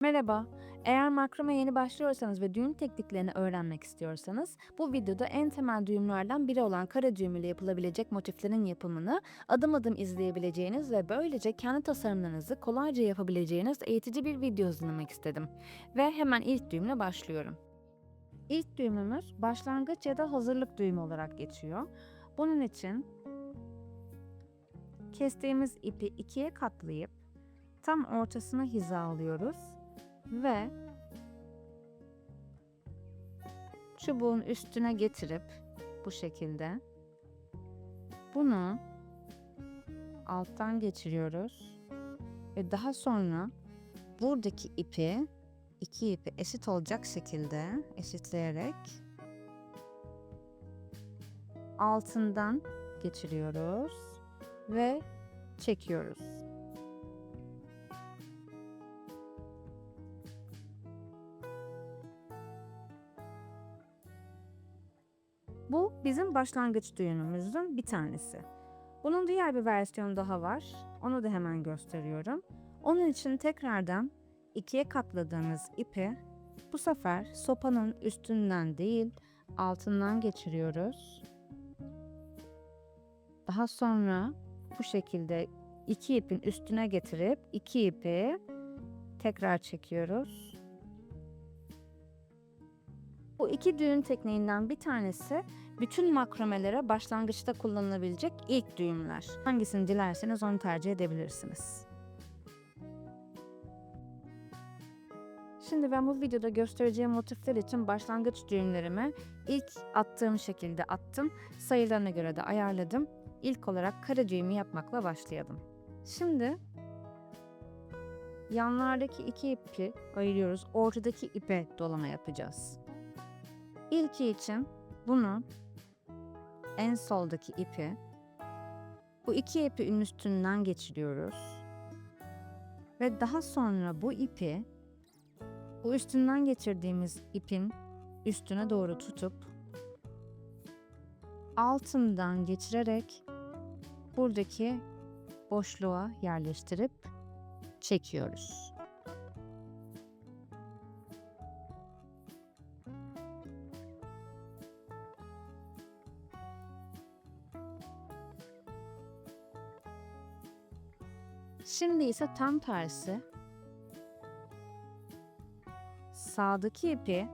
Merhaba. Eğer makrome yeni başlıyorsanız ve düğüm tekniklerini öğrenmek istiyorsanız, bu videoda en temel düğümlerden biri olan kare düğüm ile yapılabilecek motiflerin yapımını adım adım izleyebileceğiniz ve böylece kendi tasarımlarınızı kolayca yapabileceğiniz eğitici bir video hazırlamak istedim. Ve hemen ilk düğümle başlıyorum. İlk düğümümüz başlangıç ya da hazırlık düğümü olarak geçiyor. Bunun için kestiğimiz ipi ikiye katlayıp tam ortasına hizalıyoruz ve çubuğun üstüne getirip bu şekilde bunu alttan geçiriyoruz ve daha sonra buradaki ipi iki ipi eşit olacak şekilde eşitleyerek altından geçiriyoruz ve çekiyoruz. Bizim başlangıç düğümümüzün bir tanesi. Bunun diğer bir versiyonu daha var. Onu da hemen gösteriyorum. Onun için tekrardan ikiye katladığımız ipi bu sefer sopanın üstünden değil altından geçiriyoruz. Daha sonra bu şekilde iki ipin üstüne getirip iki ipi tekrar çekiyoruz. Bu iki düğüm tekniğinden bir tanesi bütün makromelere başlangıçta kullanılabilecek ilk düğümler. Hangisini dilerseniz onu tercih edebilirsiniz. Şimdi ben bu videoda göstereceğim motifler için başlangıç düğümlerimi ilk attığım şekilde attım. Sayılarına göre de ayarladım. İlk olarak kare düğümü yapmakla başlayalım. Şimdi yanlardaki iki ipi ayırıyoruz. Ortadaki ipe dolama yapacağız. İlki için bunu en soldaki ipi bu iki ipin üstünden geçiriyoruz. Ve daha sonra bu ipi bu üstünden geçirdiğimiz ipin üstüne doğru tutup altından geçirerek buradaki boşluğa yerleştirip çekiyoruz. Şimdi ise tam tersi. Sağdaki ipi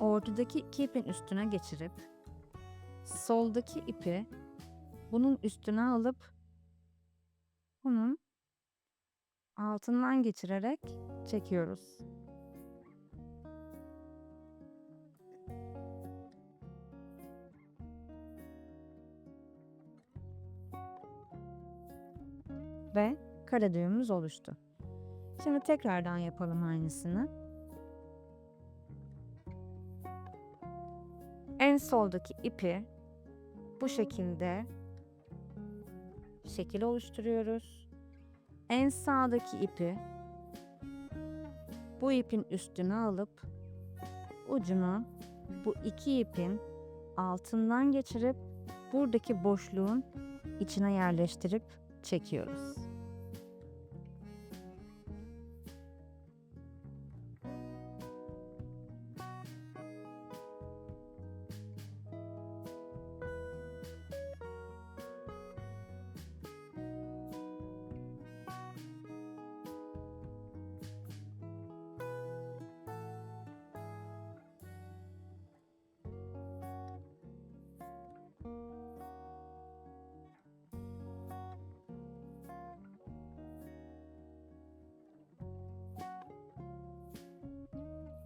ortadaki iki ipin üstüne geçirip soldaki ipi bunun üstüne alıp bunun altından geçirerek çekiyoruz. Kare düğümümüz oluştu. Şimdi tekrardan yapalım aynısını. En soldaki ipi bu şekilde şekil oluşturuyoruz. En sağdaki ipi bu ipin üstüne alıp ucunu bu iki ipin altından geçirip buradaki boşluğun içine yerleştirip çekiyoruz.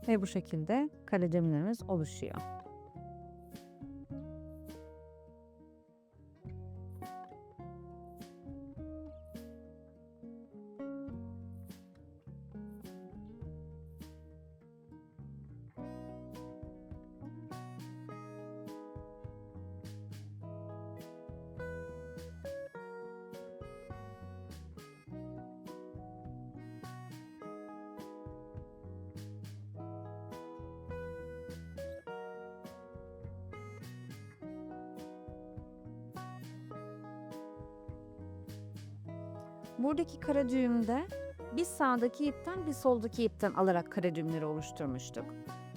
Ve bu şekilde kare düğümlerimiz oluşuyor. Buradaki kara düğümde bir sağdaki ipten bir soldaki ipten alarak kare düğümleri oluşturmuştuk.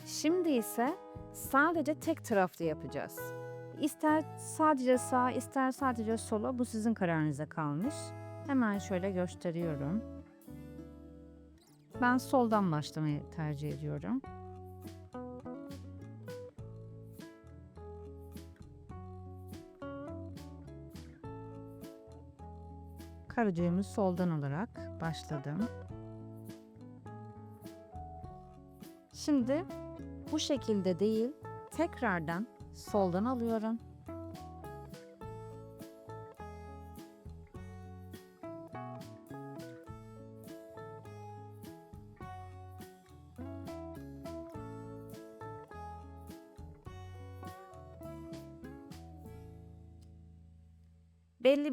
Şimdi ise sadece tek taraflı yapacağız. İster sadece sağ, ister sadece sola bu sizin kararınıza kalmış. Hemen şöyle gösteriyorum. Ben soldan başlamayı tercih ediyorum. Kara düğümü soldan olarak başladım. Şimdi bu şekilde değil, tekrardan soldan alıyorum.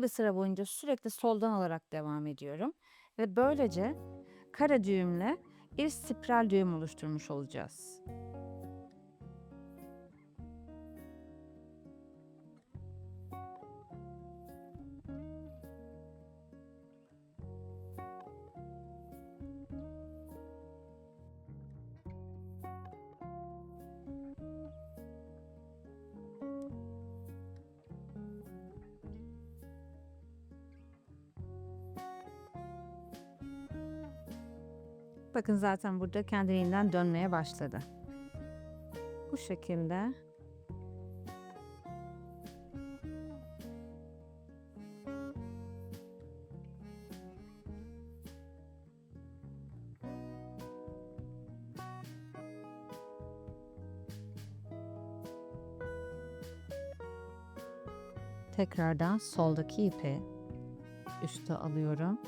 Bir sıra boyunca sürekli soldan alarak devam ediyorum ve böylece kara düğümle bir spiral düğüm oluşturmuş olacağız. Bakın zaten burada kendiliğinden dönmeye başladı. Bu şekilde tekrardan soldaki ipi üste alıyorum.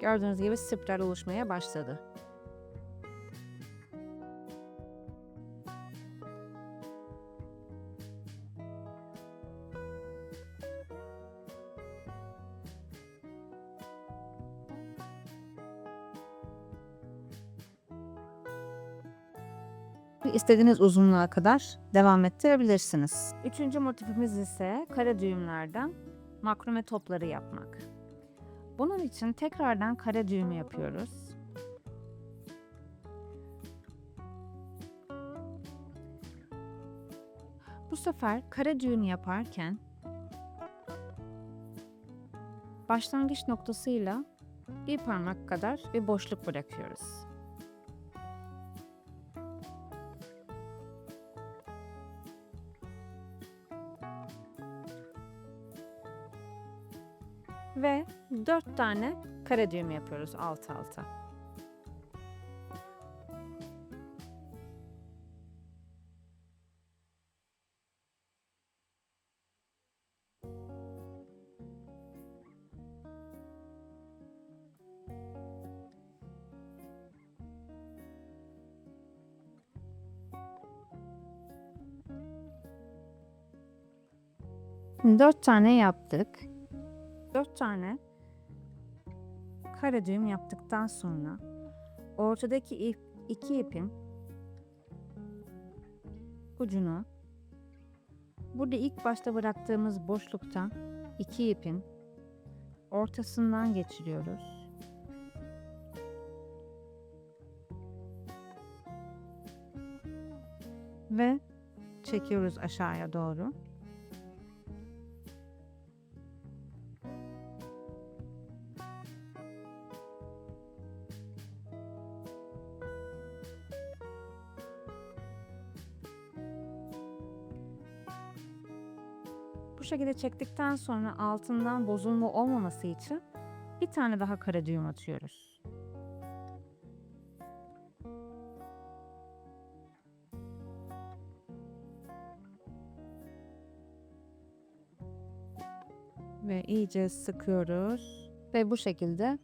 Gördüğünüz gibi spiral oluşmaya başladı. İstediğiniz uzunluğa kadar devam ettirebilirsiniz. Üçüncü motifimiz ise kare düğümlerden makrome topları yapmak. Bunun için tekrardan kare düğümü yapıyoruz. Bu sefer kare düğümü yaparken başlangıç noktasıyla bir parmak kadar bir boşluk bırakıyoruz. Ve 4 tane kare düğüm yapıyoruz alt alta. Dört tane yaptık. Dört tane kare düğüm yaptıktan sonra ortadaki ip, iki ipin ucunu burada ilk başta bıraktığımız boşluktan iki ipin ortasından geçiriyoruz. Ve çekiyoruz aşağıya doğru. Şekilde çektikten sonra altından bozulma olmaması için bir tane daha kara düğüm atıyoruz. Ve iyice sıkıyoruz. Ve bu şekilde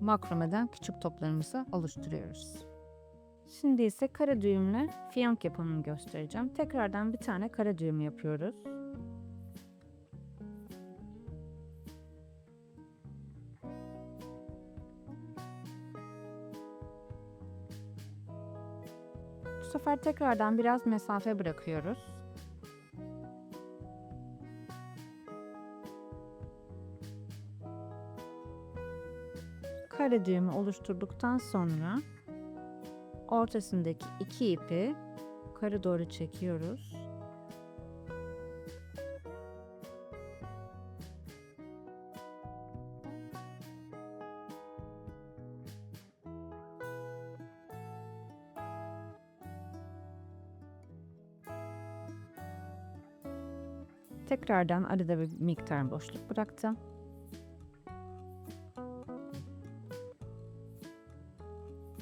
makromeden küçük toplarımızı oluşturuyoruz. Şimdi ise kara düğümle fiyonk yapımını göstereceğim. Tekrardan bir tane kara düğüm yapıyoruz. Sefer tekrardan biraz mesafe bırakıyoruz. Kare düğümü oluşturduktan sonra ortasındaki iki ipi yukarı doğru çekiyoruz. Tekrardan arada bir miktar boşluk bıraktım.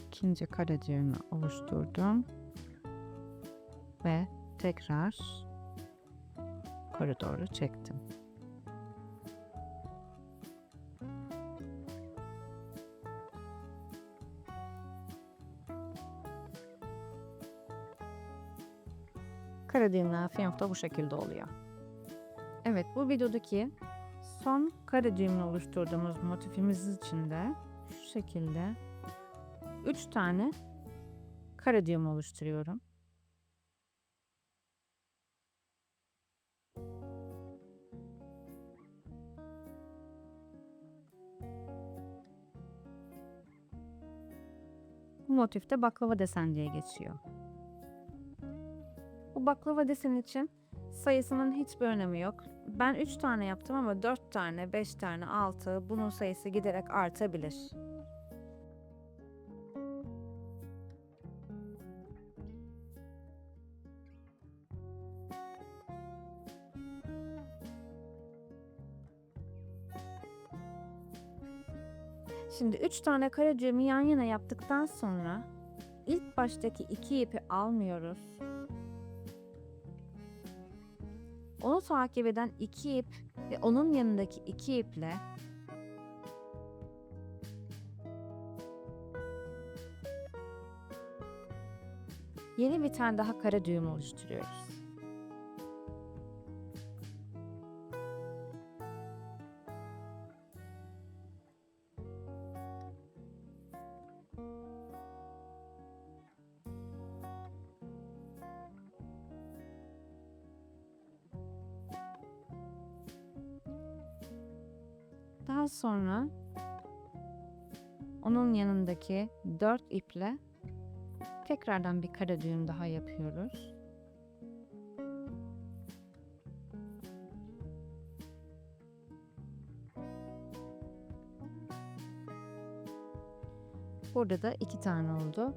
ikinci kare düğümü oluşturdum ve tekrar yukarı doğru çektim. Düğümler fiyonk bu şekilde oluyor. Evet bu videodaki son kare düğümünü oluşturduğumuz motifimiz için de şu şekilde 3 tane kare düğüm oluşturuyorum. Bu motif de baklava desen diye geçiyor. Bu baklava desen için sayısının hiçbir önemi yok. Ben 3 tane yaptım ama 4 tane, 5 tane, 6 bunun sayısı giderek artabilir. Şimdi 3 tane kare düğümü yan yana yaptıktan sonra ilk baştaki iki ipi almıyoruz. Onu takip eden iki ip ve onun yanındaki iki iple yeni bir tane daha kare düğüm oluşturuyoruz. Onun yanındaki 4 iple tekrardan bir kare düğüm daha yapıyoruz. Burada da iki tane oldu.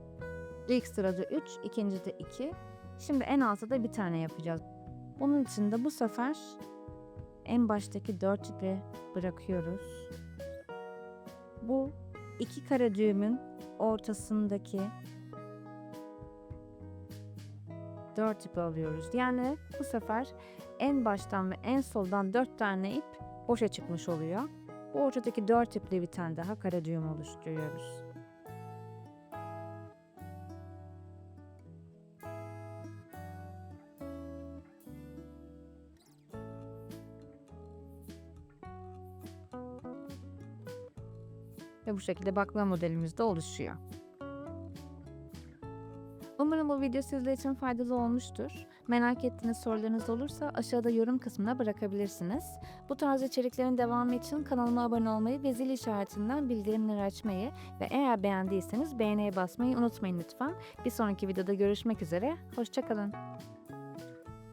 İlk sırada 3, ikinci de 2. Şimdi en altta da bir tane yapacağız. Bunun için de bu sefer en baştaki 4 ipi bırakıyoruz. Bu iki kare düğümün ortasındaki 4 ipi alıyoruz. Yani bu sefer en baştan ve en soldan 4 tane ip boşa çıkmış oluyor. Bu ortadaki 4 iple bir tane daha kare düğüm oluşturuyoruz. Ve bu şekilde baklava modelimiz de oluşuyor. Umarım bu video sizler için faydalı olmuştur. Merak ettiğiniz sorularınız olursa aşağıda yorum kısmına bırakabilirsiniz. Bu tarz içeriklerin devamı için kanalıma abone olmayı ve zil işaretinden bildirimleri açmayı ve eğer beğendiyseniz beğeniye basmayı unutmayın lütfen. Bir sonraki videoda görüşmek üzere, hoşçakalın.